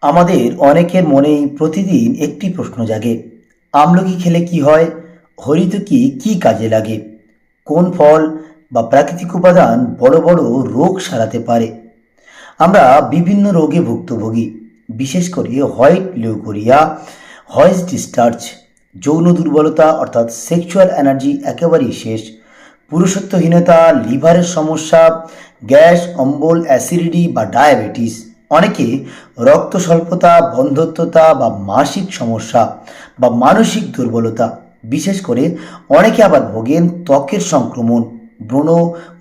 আমাদের অনেকের মনেই প্রতিদিন একটি প্রশ্ন জাগে। আমলকি খেলে কি হয়? হরিতকি কি কাজে লাগে? কোন ফল বা প্রাকৃতিক উপাদান বড় বড় রোগ সারাতে পারে? আমরা বিভিন্ন রোগে ভুক্তভোগী। বিশেষ করে হোয়াইট লিউকোরিয়া হয়েস ডিসচার্জ যৌন দুর্বলতা অর্থাৎ সেক্সুয়াল এনার্জি একেবারেই শেষ। পুরুষত্বহীনতা, লিভারের সমস্যা, গ্যাস, অম্বল, অ্যাসিডিটি বা ডায়াবেটিস। অনেকে রক্ত স্বল্পতা বন্ধ্যত্বতা বা মাসিক সমস্যা বা মানসিক দুর্বলতা। বিশেষ করে অনেকে আবার ভোগেন ত্বকের সংক্রমণ, ব্রণ,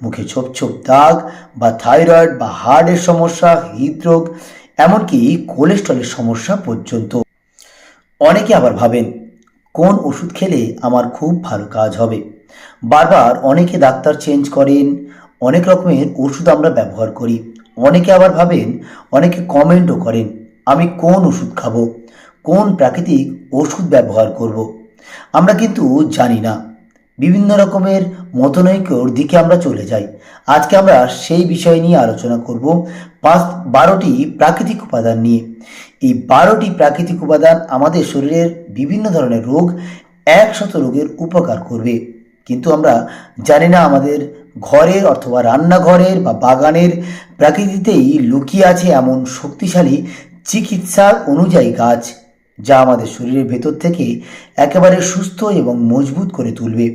মুখে ছোপ ছোপ দাগ বা থাইরয়েড বা হার্টের সমস্যা, হৃদরোগ, এমনকি কোলেস্ট্রলের সমস্যা পর্যন্ত। অনেকে আবার ভাবেন, কোন ওষুধ খেলে আমার খুব ভালো কাজ হবে? বারবার অনেকে ডাক্তার চেঞ্জ করেন, অনেক রকমের ওষুধ আমরা ব্যবহার করি, অনেকে আবার ভাবেন, অনেকে কমেন্টও করেন, আমি কোন ওষুধ খাব, কোন প্রাকৃতিক ওষুধ ব্যবহার করব। আমরা কিন্তু জানি না। বিভিন্ন রকমের মতনৈক্যর দিকে আমরা চলে যাই। আজকে আমরা সেই বিষয় নিয়ে আলোচনা করব, পাঁচ, বারোটি প্রাকৃতিক উপাদান নিয়ে। এই বারোটি প্রাকৃতিক উপাদান আমাদের শরীরের বিভিন্ন ধরনের রোগ একশত রোগের উপকার করবে। কিন্তু আমরা জানি না আমাদের ঘরের অথবা রান্নাঘরের বা বাগানের প্রাকৃতিতেই লুকিয়ে আছে এমন শক্তিশালী চিকিৎসা অনুযায়ী গাছ, যা আমাদের শরীরের ভেতর থেকে একেবারে সুস্থ এবং মজবুত করে তুলবে।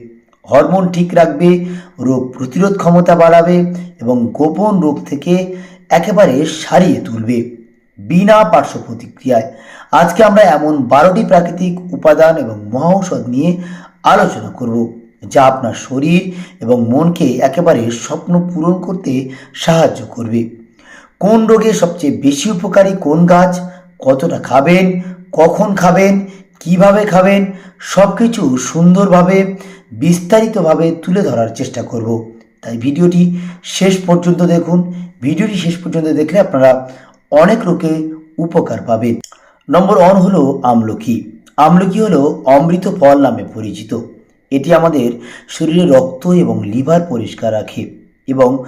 হরমোন ঠিক রাখবে, রোগ প্রতিরোধ ক্ষমতা বাড়াবে এবং গোপন রোগ থেকে একেবারে সারিয়ে তুলবে। বিনা পার্শ্ব প্রতিক্রিয়ায় আজকে আমরা এমন বারোটি প্রাকৃতিক উপাদান এবং মহাঔষধ নিয়ে আলোচনা করব। যা আপনার শরীর এবং মনকে একেবারে স্বপ্ন পূরণ করতে সাহায্য করবে। কোন রোগে সবচেয়ে বেশি উপকারী কোন গাছ, কতটা খাবেন, কখন খাবেন, কীভাবে খাবেন সব কিছু সুন্দরভাবে, বিস্তারিতভাবে তুলে ধরার চেষ্টা করব। তাই ভিডিওটি শেষ পর্যন্ত দেখুন। ভিডিওটি শেষ পর্যন্ত দেখলে আপনারা অনেক রোগে উপকার পাবেন। নম্বর ওয়ান হলো আমলকি। আমলকি হলো অমৃত ফল নামে পরিচিত। এটি আমাদের শরীরে রক্ত এবং লিভার পরিষ্কার রাখে এবং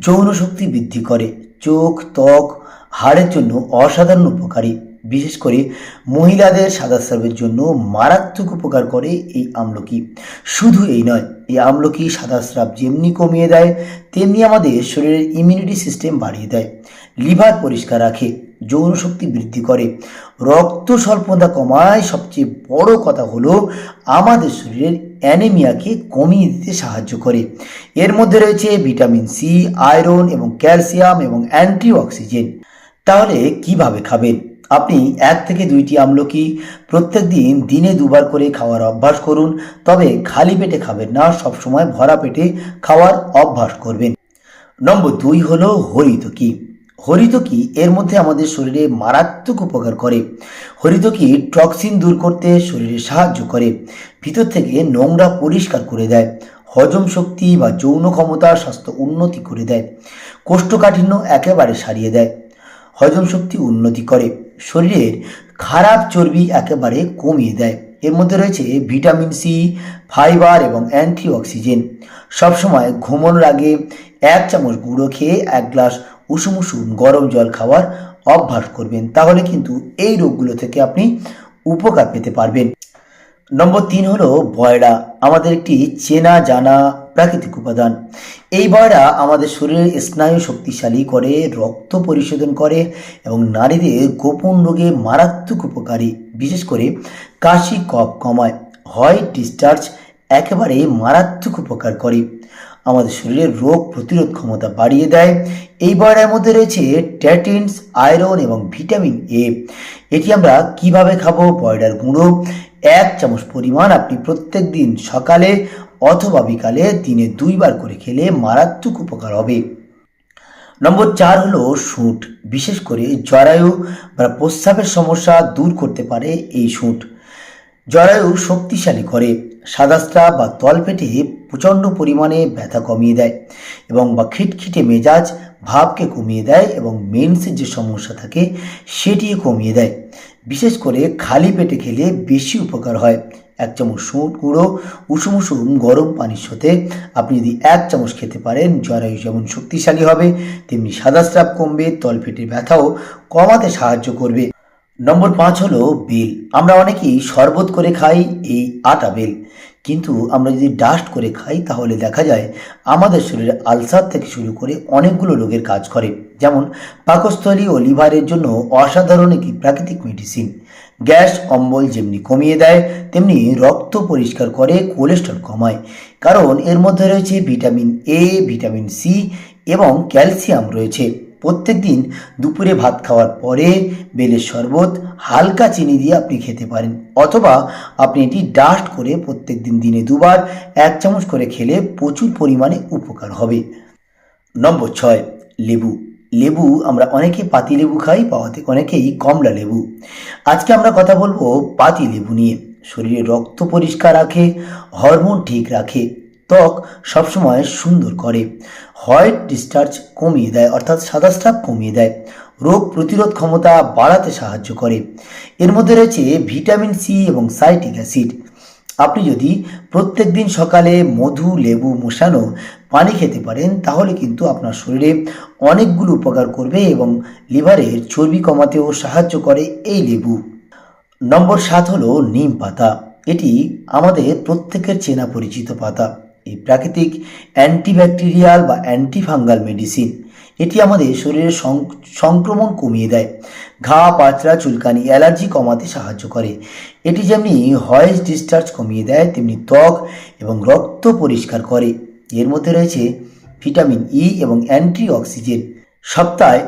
যৌন শক্তি বৃদ্ধি করে। চোখ, ত্বক, হাড়ের জন্য অসাধারণ উপকারী। বিশেষ করে মহিলাদের সাদা স্রাবের জন্য মারাত্মক উপকার করে এই আমলকি। শুধু এই নয়, এই আমলকি সাদা স্রাব যেমনি কমিয়ে দেয়, তেমনি আমাদের শরীরের ইমিউনিটি সিস্টেম বাড়িয়ে দেয়। লিভার পরিষ্কার রাখে। যৌন শক্তি বৃদ্ধি করে। রক্ত স্বল্পতা কমায় সবচেয়ে বড় কথা হলো আমাদের শরীরের অ্যানেমিয়াকে কমিয়ে দিতে সাহায্য করে। এর মধ্যে রয়েছে ভিটামিন সি, আয়রন এবং ক্যালসিয়াম এবং অ্যান্টি অক্সিজেন তাহলে কীভাবে খাবেন? আপনি এক থেকে দুইটি আমলকি প্রত্যেক দিন দিনে দুবার করে খাওয়ার অভ্যাস করুন, তবে খালি পেটে খাবেন না, সবসময় ভরা পেটে খাওয়ার অভ্যাস করবেন। নম্বর দুই হলো হরিতকি হরিতকি এর মধ্যে আমাদের শরীরে মারাত্মক উপকার করে। হরিতকি টক্সিন দূর করতে শরীরে সাহায্য করে, ভিতর থেকে নোংরা পরিষ্কার করে দেয়, হজম শক্তি বা যৌন ক্ষমতা, স্বাস্থ্য উন্নতি করে দেয়, কোষ্ঠকাঠিন্য একেবারে সারিয়ে দেয়, হজম শক্তি উন্নতি করে, শরীরের খারাপ চর্বি একেবারে কমিয়ে দেয়। এর মধ্যে রয়েছে ভিটামিন সি, ফাইবার এবং অ্যান্টি অক্সিজেন সবসময় ঘুমানোর আগে এক চামচ গুঁড়ো খেয়ে এক গ্লাস উষুম উষুম গরম জল খাওয়ার অভ্যাস করবেন, তাহলে কিন্তু এই রোগগুলো থেকে আপনি উপকার পেতে পারবেন। নম্বর তিন হলো বয়রা, আমাদের একটি চেনা জানা প্রাকৃতিক উপাদান। এই বয়রা আমাদের শরীরের স্নায়ু শক্তিশালী করে, রক্ত পরিশোধন করে এবং নারীদের গোপন রোগে মারাত্মক উপকারী, বিশেষ করে কাশি, কফ কমায়, হয় ডিসচার্জ, একেবারে মারাত্মক উপকার করে। আমাদের শরীরের রোগ প্রতিরোধ ক্ষমতা বাড়িয়ে দেয়। এই বয়রার মধ্যে রয়েছে ট্যাটিনস আয়রন এবং ভিটামিন এ। এটি আমরা কীভাবে খাব? বয়রার গুঁড়ো। এক চামচ পরিমাণ আপনি প্রত্যেক দিন সকালে অথবা বিকালে দিনে দুইবার করে খেলে মারাত্মক উপকার হবে। নম্বর চার হলো শুঁট। বিশেষ করে জরায়ু বা প্রস্রাবের সমস্যা দূর করতে পারে এই শুঁট। জরায়ু শক্তিশালী করে সাদা স্রাব বা তলপেটে প্রচণ্ড পরিমাণে ব্যথা কমিয়ে দেয় এবং বা খিটখিটে মেজাজ ভাবকে কমিয়ে দেয় এবং মেন্সের যে সমস্যা থাকে সেটিও কমিয়ে দেয়। বিশেষ করে খালি পেটে খেলে বেশি উপকার হয়। এক চামচ সুট গুঁড়ো, উষুম উষুম গরম পানির সাথে আপনি যদি এক চামচ খেতে পারেন, জরায়ু যেমন শক্তিশালী হবে, তেমনি সাদা স্রাব কমবে তলপেটের ব্যথাও কমাতে সাহায্য করবে। নম্বর পাঁচ হলো বেল। আমরা অনেকেই শরবত করে খাই, এই আটা বেল। কিন্তু আমরা যদি ডাস্ট করে খাই, তাহলে দেখা যায় আমাদের শরীরে আলসার থেকে শুরু করে অনেকগুলো রোগের কাজ করে। যেমন পাকস্থলী ও লিভারের জন্য অসাধারণ একটি প্রাকৃতিক মেডিসিন গ্যাস অম্বল যেমনি কমিয়ে দেয়, তেমনি রক্ত পরিষ্কার করে কোলেস্ট্রল কমায়। কারণ এর মধ্যে রয়েছে ভিটামিন এ ভিটামিন সি এবং ক্যালসিয়াম রয়েছে। প্রত্যেক দিন দুপুরে ভাত খাওয়ার পরে বেলের শরবত, হালকা চিনি দিয়ে আপনি খেতে পারেন। অথবা আপনি এটি ডাস্ট করে প্রত্যেক দিন দিনে দুবার এক চামচ করে খেলে প্রচুর পরিমাণে উপকার হবে। নম্বর ছয়, লেবু। লেবু আমরা অনেকে পাতি লেবু খাই বা অনেক অনেকেই কমলা লেবু। আজকে আমরা কথা বলব পাতি লেবু নিয়ে। শরীরে রক্ত পরিষ্কার রাখে, হরমোন ঠিক রাখে ত্বক সবসময় সুন্দর করে। হোয়াইট ডিসচার্জ কমিয়ে দেয়, অর্থাৎ সাদা স্রাব কমিয়ে দেয়। রোগ প্রতিরোধ ক্ষমতা বাড়াতে সাহায্য করে। এর মধ্যে রয়েছে ভিটামিন সি এবং সাইটিক অ্যাসিড। আপনি যদি প্রত্যেক দিন সকালে মধু, লেবু মোশানো পানি খেতে পারেন, তাহলে কিন্তু আপনার শরীরে অনেকগুলো উপকার করবে এবং লিভারের চর্বি কমাতেও সাহায্য করে এই লেবু। নম্বর সাত হলো নিম পাতা। এটি আমাদের প্রত্যেকের চেনা পরিচিত পাতা। এই প্রাকৃতিক অ্যান্টিব্যাকটেরিয়াল বা অ্যান্টিফাঙ্গাল মেডিসিন। এটি আমাদের শরীরের সংক্রমণ কমিয়ে দেয়। ঘা, পাচড়া, চুলকানি, অ্যালার্জি কমাতে সাহায্য করে। এটি যেমনি হয়েস ডিসচার্জ কমিয়ে দেয়, তেমনি ত্বক এবং রক্ত পরিষ্কার করে। এর মধ্যে রয়েছে ভিটামিন ই এবং অ্যান্টি অক্সিজেন সপ্তাহে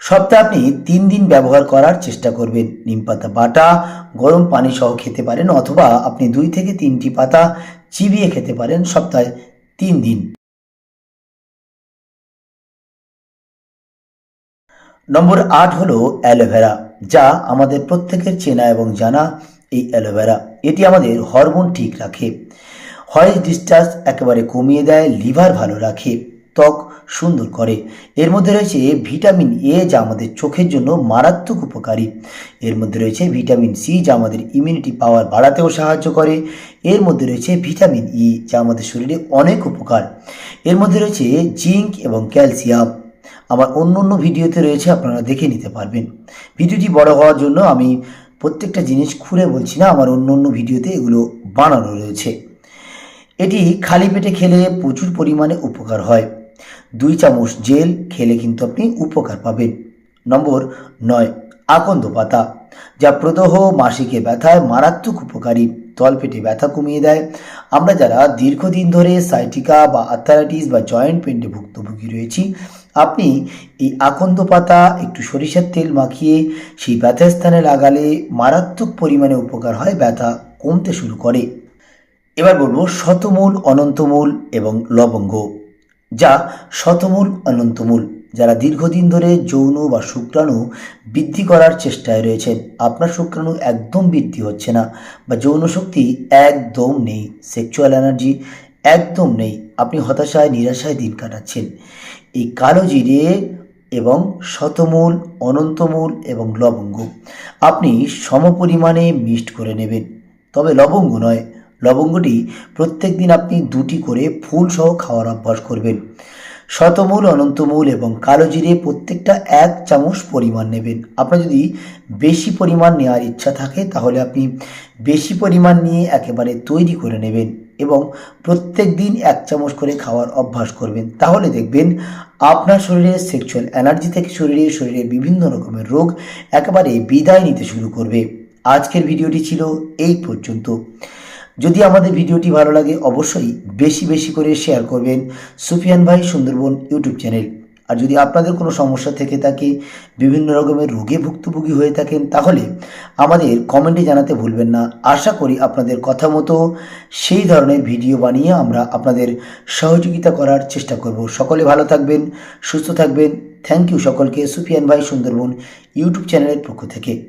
সপ্তাহে আপনি তিন দিন ব্যবহার করার চেষ্টা করবেন। নিম পাতা, বাটা, গরম পানি সহ খেতে পারেন অথবা আপনি দুই থেকে তিনটি পাতা চিবিয়ে খেতে পারেন সপ্তাহে তিন দিন। নম্বর আট হলো অ্যালোভেরা, যা আমাদের প্রত্যেকের চেনা এবং জানা এই অ্যালোভেরা। এটি আমাদের হরমোন ঠিক রাখে। হয়েস ডিসচার্জ একেবারে কমিয়ে দেয়, লিভার ভালো রাখে। ত্বক সুন্দর করে। এর মধ্যে রয়েছে ভিটামিন এ যা আমাদের চোখের জন্য মারাত্মক উপকারী। এর মধ্যে রয়েছে ভিটামিন সি যা আমাদের ইমিউনিটি পাওয়ার বাড়াতেও সাহায্য করে। এর মধ্যে রয়েছে ভিটামিন ই যা আমাদের শরীরে অনেক উপকার। এর মধ্যে রয়েছে জিঙ্ক এবং ক্যালসিয়াম। আমার অন্য অন্য ভিডিওতে রয়েছে, আপনারা দেখে নিতে পারবেন। ভিডিওটি বড় হওয়ার জন্য আমি প্রত্যেকটা জিনিস খুলে বলছি না, আমার অন্য অন্য ভিডিওতে এগুলো বানানো রয়েছে। এটি খালি পেটে খেলে প্রচুর পরিমাণে উপকার হয়। দুই চামচ জেল খেলে কিন্তু আপনি উপকার পাবেন। নম্বর নয়, আকন্দ পাতা, যা প্রদহ, মাসিকে ব্যথায়, মারাত্মক উপকারী তলপেটে ব্যথা কমিয়ে দেয়। আমরা যারা দীর্ঘদিন ধরে সাইটিকা বা আর্থারাইটিস বা জয়েন্ট পেন্টে ভুক্তভোগী রয়েছি, আপনি এই আকন্দ পাতা, একটু সরিষার তেল মাখিয়ে সেই ব্যথা স্থানে লাগালে মারাত্মক পরিমাণে উপকার হয়, ব্যথা কমতে শুরু করে। এবার বলব শতমূল, অনন্তমূল এবং লবঙ্গ। যা শতমূল অনন্তমূল, যারা দীর্ঘদিন ধরে যৌন বা শুক্রাণু বৃদ্ধি করার চেষ্টায় রয়েছেন আপনার শুক্রাণু একদম বৃদ্ধি হচ্ছে না বা যৌন শক্তি একদম নেই সেক্সুয়াল এনার্জি একদম নেই। আপনি হতাশায়, নিরাশায় দিন কাটাচ্ছেন। এই কালো জিরে এবং শতমূল, অনন্তমূল এবং লবঙ্গ আপনি সমপরিমাণে মিক্সড করে নেবেন। তবে লবঙ্গ নয় লবঙ্গটি প্রত্যেক দিন আপনি দুটি করে ফুল সহ খাওয়ার অভ্যাস করবেন। শতমূল, অনন্তমূল এবং কালো জিরে প্রত্যেকটা এক চামচ পরিমাণ নেবেন। আপনার যদি বেশি পরিমাণ নেওয়ার ইচ্ছা থাকে, তাহলে আপনি বেশি পরিমাণ নিয়ে একেবারে তৈরি করে নেবেন এবং প্রত্যেক দিন এক চামচ করে খাওয়ার অভ্যাস করবেন। তাহলে দেখবেন আপনার শরীরে সেক্সুয়াল এনার্জি থেকে শরীরে শরীরের বিভিন্ন রকমের রোগ একেবারে বিদায় নিতে শুরু করবে। আজকের ভিডিওটি ছিল এই পর্যন্ত। যদি আমাদের ভিডিওটি ভালো লাগে, অবশ্যই বেশি বেশি করে শেয়ার করবেন সুফিয়ান ভাই সুন্দরবন ইউটিউব চ্যানেল আর যদি আপনাদের কোনো সমস্যা থেকে থাকে, বিভিন্ন রকমের রোগে ভুক্তভোগী হয়ে থাকেন, তাহলে আমাদের কমেন্টে জানাতে ভুলবেন না। আশা করি আপনাদের কথা মতো সেই ধরনের ভিডিও বানিয়ে আমরা আপনাদের সহযোগিতা করার চেষ্টা করব। সকলে ভালো থাকবেন, সুস্থ থাকবেন। থ্যাংক ইউ সকলকে, সুফিয়ান ভাই সুন্দরবন ইউটিউব চ্যানেলের পক্ষ থেকে।